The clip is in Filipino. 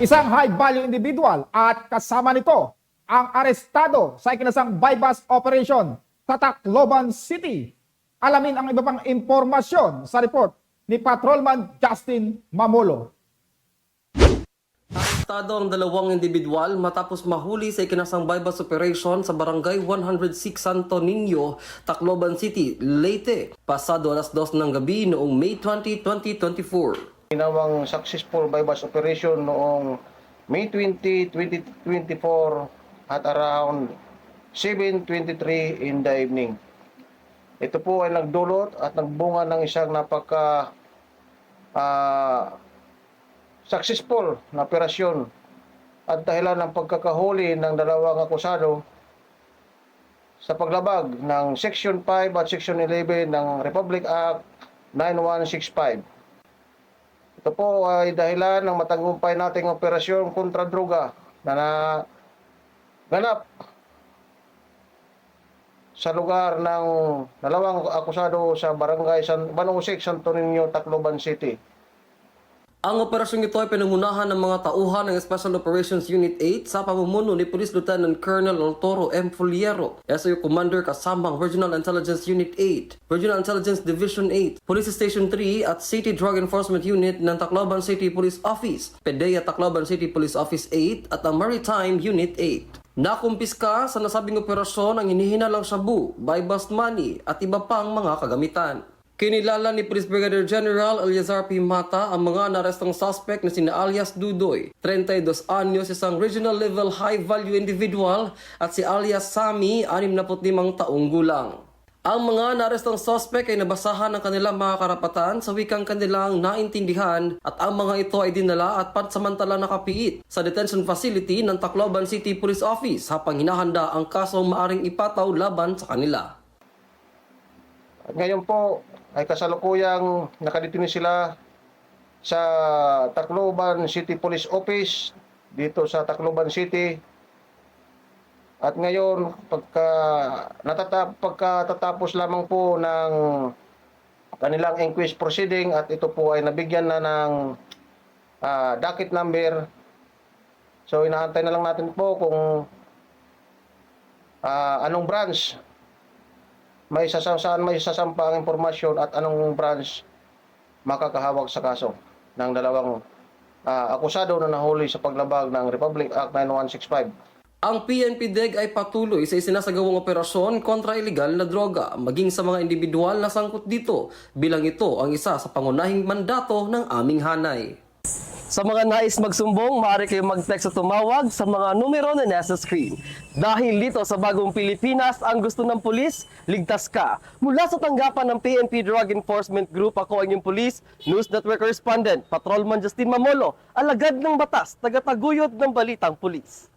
Isang high-value individual at kasama nito ang arestado sa ikinasang bypass operation sa Tacloban City. Alamin ang iba pang impormasyon sa report ni Patrolman Justin Mamolo. Arestado ang dalawang individual matapos mahuli sa ikinasang bypass operation sa barangay 106 Santo Niño, Tacloban City, Leyte, pasado alas 2 ng gabi noong May 20, 2024. Ginawang successful bypass operation noong May 20, 2024 at around 7.23 in the evening. Ito po ay nagdulot at nagbunga ng isang napaka ah, successful na operasyon at dahilan ng pagkakahuli ng dalawang akusado sa paglabag ng Section 5 at Section 11 ng Republic Act 9165. Ito po ay dahilan ng matagumpay nating operasyon kontra droga na naganap sa lugar ng dalawang akusado sa barangay San Banusik, Santo Niño, Tacloban City. Ang operasyong ito ay pinangunahan ng mga tauhan ng Special Operations Unit 8 sa pamumuno ni Police Lieutenant Colonel Altoro M. Fuliero, SIU Commander kasamang Regional Intelligence Unit 8, Regional Intelligence Division 8, Police Station 3 at City Drug Enforcement Unit ng Tacloban City Police Office, PDEA Tacloban City Police Office 8 at ang Maritime Unit 8. Nakumpiska sa nasabing operasyon ang hinihinalang shabu, buy-bust money at iba pang mga kagamitan. Kinilala ni Police Brigadier General Eliazar P. Mata ang mga narestong suspect na sina alias Dudoy, 32 anyos isang regional level high value individual at si alias Sami, 65 taong gulang. Ang mga narestong suspect ay nabasahan ng kanilang mga karapatan sa wikang kanilang naintindihan at ang mga ito ay dinala at pansamantala nakapiit sa detention facility ng Tacloban City Police Office habang hinahanda ang kasong maaring ipataw laban sa kanila. Ngayon po ay kasalukuyang nakadetine sila sa Tacloban City Police Office dito sa Tacloban City. At ngayon pagka natatap pagkatatapos lamang po ng kanilang inquest proceeding at ito po ay nabigyan na ng ah, docket number. So inaantay na lang natin po kung ah, anong branch may sasam saan may sasampa ang impormasyon at anong branch makakahawak sa kaso ng dalawang ah, akusado na nahuli sa paglabag ng Republic Act 9165. Ang PNP DEG ay patuloy sa isinasagawang operasyon kontra ilegal na droga, maging sa mga individual na sangkot dito, bilang ito ang isa sa pangunahing mandato ng aming hanay. Sa mga nais magsumbong, maaari kayong mag-text o tumawag sa mga numero na nasa screen. Dahil dito sa bagong Pilipinas, ang gusto ng pulis, ligtas ka. Mula sa tanggapan ng PNP Drug Enforcement Group, ako ang inyong pulis, News Network Correspondent, Patrolman Justin Mamolo, alagad ng batas, tagataguyod ng balitang pulis.